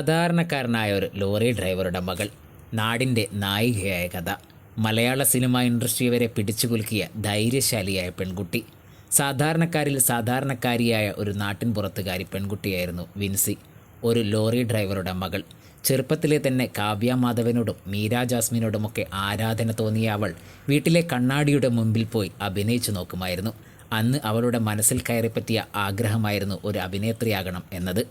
സാധാരണക്കാരനായ ഒരു ലോറി ഡ്രൈവറുടെ മകൾ. നാടിന്റെ നായികയായ കഥ. മലയാള സിനിമ ഇൻഡസ്ട്രി വരെ പിടിച്ചുകുലുക്കിയ ധൈര്യശാലിയായ പെൺകുട്ടി. സാധാരണക്കാരിൽ സാധാരണക്കാരിയായ ഒരു നാട്ടിൻ പുറത്തുകാരി പെൺകുട്ടിയായിരുന്നു വിൻസി ഒരു ലോറി ഡ്രൈവറുടെ മകൾ. ചെറുപ്പത്തിലെ തന്നെ കാവ്യ മാധവനോടും മീര ജാസ്മിനോടുമൊക്കെ ആരാധന തോന്നിയ അവൾ വീട്ടിലെ കണ്ണാടിയുടെ മുമ്പിൽ പോയി അഭിനയിച്ചു നോക്കുമായിരുന്നു. അന്ന് അവളുടെ മനസ്സിൽ കയറിപ്പറ്റിയ ആഗ്രഹമായിരുന്നു ഒരു അഭിനേത്രിയാകണം എന്നത്.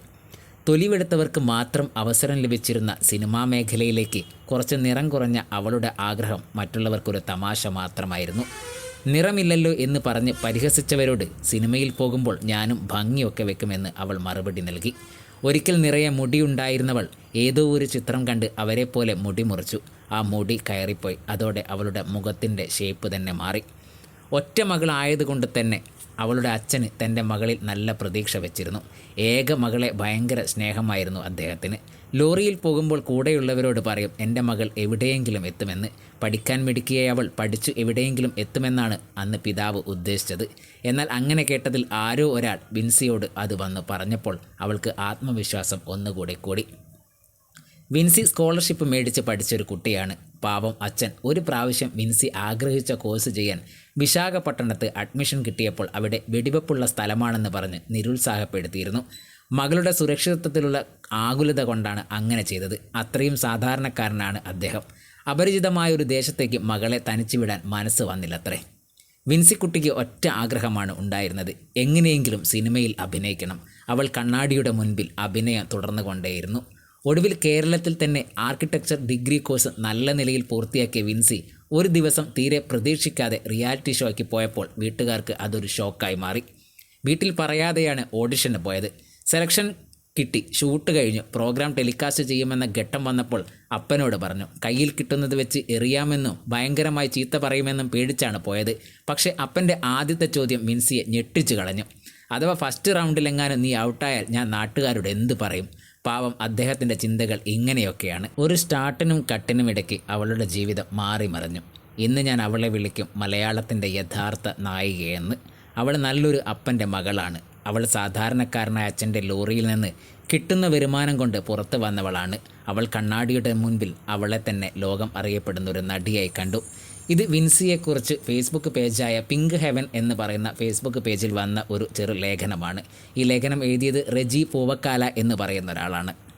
തൊലിവെടുത്തവർക്ക് മാത്രം അവസരം ലഭിച്ചിരുന്ന സിനിമാ മേഖലയിലേക്ക് കുറച്ച് നിറം കുറഞ്ഞ അവളുടെ ആഗ്രഹം മറ്റുള്ളവർക്കൊരു തമാശ മാത്രമായിരുന്നു. നിറമില്ലല്ലോ എന്ന് പറഞ്ഞ് പരിഹസിച്ചവരോട് സിനിമയിൽ പോകുമ്പോൾ ഞാനും ഭംഗിയൊക്കെ വെക്കുമെന്ന് അവൾ മറുപടി നൽകി. ഒരിക്കൽ നിറയെ മുടിയുണ്ടായിരുന്നവൾ ഏതോ ഒരു ചിത്രം കണ്ട് അവരെ പോലെ മുടി മുറിച്ചു. ആ മുടി കയറിപ്പോയി. അതോടെ അവളുടെ മുഖത്തിന്റെ ഷേപ്പ് തന്നെ മാറി. ഒറ്റ മകളായതുകൊണ്ട് തന്നെ അവളുടെ അച്ഛന് തന്റെ മകളിൽ നല്ല പ്രതീക്ഷ വെച്ചിരുന്നു. ഏക മകളെ ഭയങ്കര സ്നേഹമായിരുന്നു അദ്ദേഹത്തിന്. ലോറിയിൽ പോകുമ്പോൾ കൂടെയുള്ളവരോട് പറയും എന്റെ മകൾ എവിടെയെങ്കിലും എത്തുമെന്ന്. പഠിക്കാൻ മിടുക്കിയ അവൾ പഠിച്ചു എവിടെയെങ്കിലും എത്തുമെന്നാണ് അന്ന് പിതാവ് ഉദ്ദേശിച്ചത്. എന്നാൽ അങ്ങനെ കേട്ടതിൽ ആരോ ഒരാൾ വിൻസിയോട് അത് വന്ന് പറഞ്ഞപ്പോൾ അവൾക്ക് ആത്മവിശ്വാസം ഒന്നുകൂടി കൂടി. വിൻസി സ്കോളർഷിപ്പ് മേടിച്ച് പഠിച്ചൊരു കുട്ടിയാണ്. പാവം അച്ഛൻ. ഒരു പ്രാവശ്യം വിൻസി ആഗ്രഹിച്ച കോഴ്സ് ചെയ്യാൻ വിശാഖപട്ടണത്ത് അഡ്മിഷൻ കിട്ടിയപ്പോൾ അവിടെ വെടിവെപ്പുള്ള സ്ഥലമാണെന്ന് പറഞ്ഞ് നിരുത്സാഹപ്പെടുത്തിയിരുന്നു. മകളുടെ സുരക്ഷിതത്വത്തിലുള്ള ആകുലത കൊണ്ടാണ് അങ്ങനെ ചെയ്തത്. അത്രയും സാധാരണക്കാരനാണ് അദ്ദേഹം. അപരിചിതമായ ഒരു ദേശത്തേക്ക് മകളെ തനിച്ചു വിടാൻ മനസ്സ് വന്നില്ലത്രേ. വിൻസിക്കുട്ടിക്ക് ഒറ്റ ആഗ്രഹമാണ് ഉണ്ടായിരുന്നത്. എങ്ങനെയെങ്കിലും സിനിമയിൽ അഭിനയിക്കണം. അവൾ കണ്ണാടിയുടെ മുൻപിൽ അഭിനയം തുടർന്നുകൊണ്ടേയിരുന്നു. ഒടുവിൽ കേരളത്തിൽ തന്നെ ആർക്കിടെക്ചർ ഡിഗ്രി കോഴ്സ് നല്ല നിലയിൽ പൂർത്തിയാക്കിയ വിൻസി ഒരു ദിവസം തീരെ പ്രതീക്ഷിക്കാതെ റിയാലിറ്റി ഷോയ്ക്ക് പോയപ്പോൾ വീട്ടുകാർക്ക് അതൊരു ഷോക്കായി മാറി. വീട്ടിൽ പറയാതെയാണ് ഓഡിഷന് പോയത്. സെലക്ഷൻ കിട്ടി ഷൂട്ട് കഴിഞ്ഞു. പ്രോഗ്രാം ടെലികാസ്റ്റ് ചെയ്യുമെന്ന ഘട്ടം വന്നപ്പോൾ അപ്പനോട് പറഞ്ഞു കയ്യിൽ കിട്ടുന്നത് വെച്ച് എറിയാമെന്നും ഭയങ്കരമായി ചീത്ത പറയുമെന്നും പേടിച്ചാണ് പോയത്. പക്ഷേ അപ്പന്റെ ആദ്യത്തെ ചോദ്യം മിൻസിയെ ഞെട്ടിച്ചു കളഞ്ഞു. അഥവാ ഫസ്റ്റ് റൗണ്ടിലെങ്ങാനും നീ ഔട്ടായാൽ ഞാൻ നാട്ടുകാരോട് എന്ത് പറയും? പാവം അദ്ദേഹത്തിന്റെ ചിന്തകൾ ഇങ്ങനെയൊക്കെയാണ്. ഒരു സ്റ്റാർട്ടിനും കട്ടിനും ഇടയ്ക്ക് അവളുടെ ജീവിതം മാറി മറിഞ്ഞു. ഇന്ന് ഞാൻ അവളെ വിളിക്കും മലയാളത്തിന്റെ യഥാർത്ഥ നായികയെന്ന്. അവൾ നല്ലൊരു അപ്പന്റെ മകളാണ്. അവൾ സാധാരണക്കാരനായ അച്ഛന്റെ ലോറിയിൽ നിന്ന് കിട്ടുന്ന വരുമാനം കൊണ്ട് പുറത്തു വന്നവളാണ്. അവൾ കണ്ണാടിയുടെ മുൻപിൽ അവളെ തന്നെ ലോകം അറിയപ്പെടുന്ന ഒരു നടിയായി കണ്ടു. ഇത് വിൻസിയെക്കുറിച്ച് ഫേസ്ബുക്ക് പേജായ പിങ്ക് ഹെവൻ എന്ന് പറയുന്ന ഫേസ്ബുക്ക് പേജിൽ വന്ന ഒരു ചെറു ലേഖനമാണ്. ഈ ലേഖനം എഴുതിയത് റെജി പൂവക്കാല എന്ന് പറയുന്ന ഒരാളാണ്.